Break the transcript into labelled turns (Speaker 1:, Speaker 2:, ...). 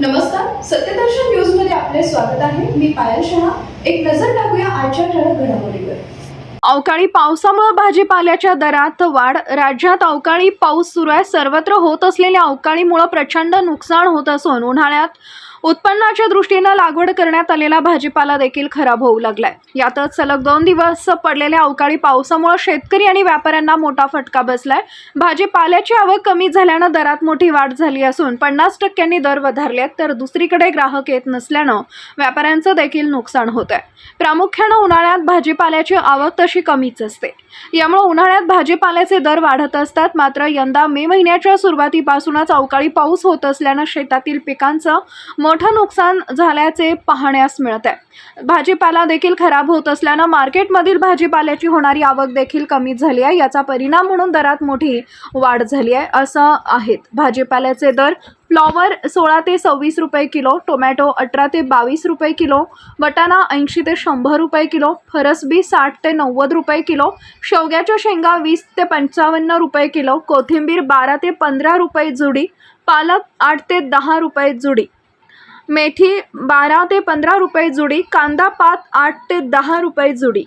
Speaker 1: नमस्कार सत्यदर्शन न्यूजमध्ये आपले स्वागत आहे. मी पायल शहा. एक नजर टाकूया आजच्या ठळक घडामोडीवर.
Speaker 2: अवकाळी पावसामुळे भाजीपाल्याच्या दरात वाढ. राज्यात अवकाळी पाऊस सुरू आहे. सर्वत्र होत असलेल्या अवकाळीमुळे प्रचंड नुकसान होत असून उन्हाळ्यात उत्पन्नाच्या दृष्टीनं लागवड करण्यात आलेला भाजीपाला देखील खराब होऊ लागलाय. यातच सलग दोन दिवस पडलेल्या अवकाळी पावसामुळे शेतकरी आणि व्यापाऱ्यांना मोठा फटका बसलाय. भाजीपाल्याची आवक कमी झाल्यानं दरात मोठी वाढ झाली असून पन्नास टक्क्यांनी दर वधारले आहेत तर दुसरीकडे ग्राहक येत नसल्यानं व्यापाऱ्यांचं देखील नुकसान होत आहे प्रामुख्यानं उन्हाळ्यात भाजीपाल्याची आवक तशी कमीच असते. यामुळे उन्हाळ्यात भाजीपाल्याचे दर वाढत असतात मात्र यंदा मे महिन्याच्या सुरुवातीपासूनच अवकाळी पाऊस होत असल्यानं शेतातील पिकांचं मोठं नुकसान झाल्याचे पाहण्यास मिळत आहे. भाजीपाला देखील खराब होत असल्यानं मार्केटमधील भाजीपाल्याची होणारी आवक देखील कमी झाली आहे. याचा परिणाम म्हणून दरात मोठी वाढ झाली आहे असं आहेत. भाजीपाल्याचे दर फ्लॉवर सोळा ते सव्वीस रुपये किलो टोमॅटो अठरा ते बावीस रुपये किलो वटाणा ऐंशी ते शंभर रुपये किलो फरसबी साठ ते नव्वद रुपये किलो शेवग्याच्या शेंगा वीस ते पंचावन्न रुपये किलो कोथिंबीर बारा ते पंधरा रुपये जुडी पालक आठ ते दहा रुपये जुडी. मेथी बारा ते पंधरा रुपये जुडी कांदा पात आठ ते दहा रुपये जुडी.